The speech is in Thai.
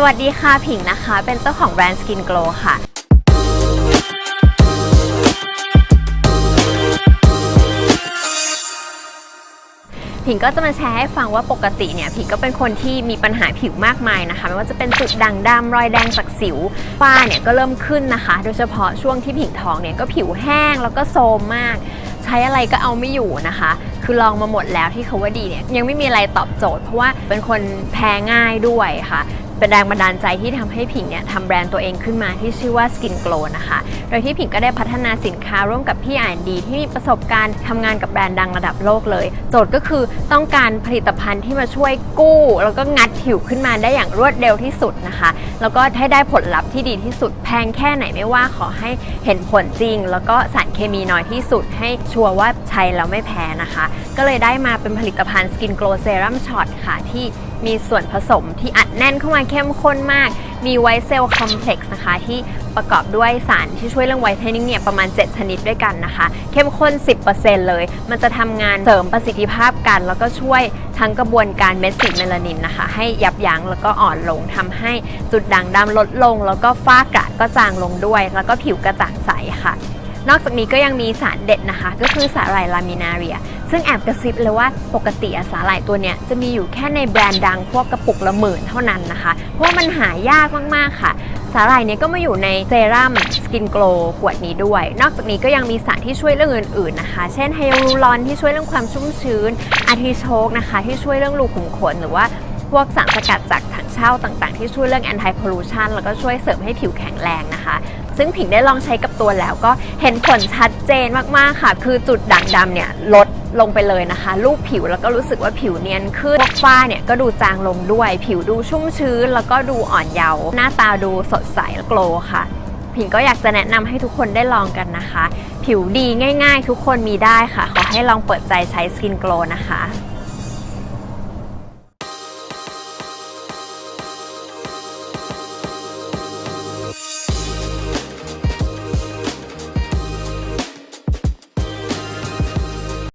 สวัสดีค่ะผิงนะคะ เป็นเจ้าของแบรนด์ Skin Glow ค่ะ ผิงก็จะมาแชร์ให้ฟังว่าปกติเนี่ย ผิงก็เป็นคนที่มีปัญหาผิวมากมายนะคะ ไม่ว่าจะเป็นจุดด่างดำรอยแดงจากสิวฝ้าเนี่ยก็เริ่มขึ้นนะคะ โดยเฉพาะช่วงที่ผิงท้องเนี่ยก็ผิวแห้งแล้วก็โทรมมาก ใช้อะไรก็เอาไม่อยู่นะคะ คือลองมาหมดแล้วที่เขาว่าดีเนี่ยยังไม่มีอะไรตอบโจทย์ เพราะว่าเป็นคนแพ้ง่ายด้วยค่ะ เป็นแรงบันดาลใจที่ทำให้ผิงเนี่ยทำแบรนด์ตัวเองขึ้นมาที่ชื่อว่า Skin Glow นะคะ โดยที่ผิงก็ได้พัฒนาสินค้าร่วมกับพี่อ่านดีที่มีประสบการณ์ทำงานกับแบรนด์ดังระดับโลกเลย โจทย์ก็คือต้องการผลิตภัณฑ์ที่มาช่วยกู้ แล้วก็งัดผิวขึ้นมาได้อย่างรวดเร็วที่สุดนะคะ แล้วก็ให้ได้ผลลัพธ์ที่ดีที่สุดแพงแค่ไหนไม่ว่าขอให้เห็นผลจริง แล้วก็สารเคมีน้อยที่สุด ให้ชัวร์ว่าใช้แล้วไม่แพ้นะคะ ก็เลยได้มาเป็นผลิตภัณฑ์ Skin Glow Serum Shot ค่ะที่ มีส่วนผสมที่อัดแน่นเข้ามาเข้มข้นมาก มีไวท์เซลล์คอมเพล็กซ์นะคะ ที่ประกอบด้วยสารที่ช่วยเรื่องไวท์เทนนิ่งเนี่ยประมาณ 7 ชนิดด้วยกันนะคะ เข้มข้น 10%เลย มันจะทำงานเสริมประสิทธิภาพกัน แล้วก็ช่วยทั้งกระบวนการเม็ดสีเมลานินนะคะ ให้ยับยั้งแล้วก็อ่อนลงทำให้จุดด่างดำลดลง แล้วก็ฝ้ากระก็จางลงด้วย แล้วก็ผิวกระจ่างใสค่ะ นอกจากนี้ก็ยังมีสารเด็ดนะคะ ก็คือสาหร่ายลามินาเรีย ซึ่งแอบกระซิบเลยว่าปกติสาหร่ายตัวเนี้ยจะมีอยู่แค่ในแบรนด์ดังพวกกระปุกละหมื่นเท่านั้นนะคะ เพราะว่ามันหายากมากๆค่ะ สาหร่ายเนี้ยก็มาอยู่ในเซรั่มสกินโกลขวดนี้ด้วย นอกจากนี้ก็ยังมีสารที่ช่วยเรื่องอื่นๆนะคะ เช่นไฮยาลูรอนที่ช่วยเรื่องความชุ่มชื้นอาทิโชกนะคะ ที่ช่วยเรื่องรูขุมขนหรือว่าพวกสารสกัดจากถังเช่าต่างๆ ที่ช่วยเรื่อง anti pollution แล้วก็ช่วยเสริมให้ผิวแข็งแรงนะคะ ซึ่งผิงได้ลองใช้กับตัวแล้วก็เห็นผลชัดเจนมากๆค่ะ คือจุดด่างดำเนี่ยลดลงไปเลยนะคะ รูปผิวแล้วก็รู้สึกว่าผิวเนียนขึ้นพวกฝ้าเนี่ยก็ดูจางลงด้วย ผิวดูชุ่มชื้น แล้วก็ดูอ่อนเยาว์หน้าตาดูสดใสและโกลว์ค่ะผิงก็อยากจะแนะนำให้ทุกคนได้ลองกันนะคะ ผิวดีง่าย ๆ ทุกคนมีได้ค่ะ ขอให้ลองเปิดใจใช้ Skin Glow นะคะ